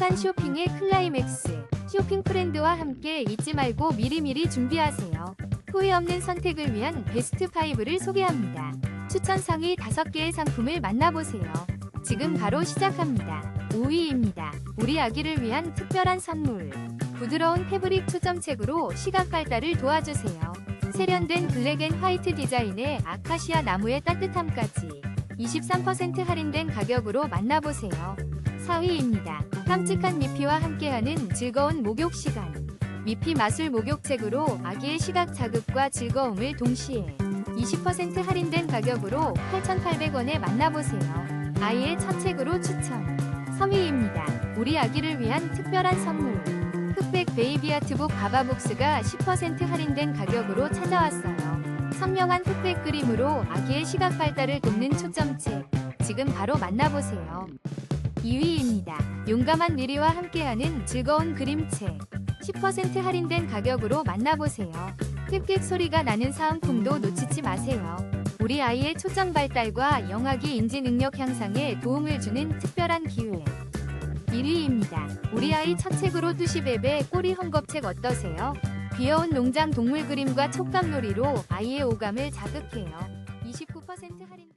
행복한 쇼핑의 클라이맥스. 쇼핑 프렌드와 함께 잊지 말고 미리미리 준비하세요. 후회 없는 선택을 위한 베스트 5를 소개합니다. 추천 상위 5개의 상품을 만나보세요. 지금 바로 시작합니다. 5위입니다. 우리 아기를 위한 특별한 선물. 부드러운 패브릭 초점책으로 시각 발달을 도와주세요. 세련된 블랙 앤 화이트 디자인의 아카시아 나무의 따뜻함까지 23% 할인된 가격으로 만나보세요. 4위입니다. 깜찍한 미피와 함께하는 즐거운 목욕 시간. 미피 마술 목욕책으로 아기의 시각 자극과 즐거움을 동시에 20% 할인된 가격으로 8,800원에 만나보세요. 아이의 첫 책으로 추천. 3위입니다. 우리 아기를 위한 특별한 선물. 흑백 베이비 아트북 바바북스가 10% 할인된 가격으로 찾아왔어요. 선명한 흑백 그림으로 아기의 시각 발달을 돕는 초점책. 지금 바로 만나보세요. 2위입니다. 용감한 미리와 함께하는 즐거운 그림책. 10% 할인된 가격으로 만나보세요. 픽픽 소리가 나는 사은품도 놓치지 마세요. 우리 아이의 초점 발달과 영아기 인지 능력 향상에 도움을 주는 특별한 기회. 1위입니다. 우리 아이 첫 책으로 뚜시베베 꼬리 헝겊책 어떠세요? 귀여운 농장 동물 그림과 촉감놀이로 아이의 오감을 자극해요. 29% 할인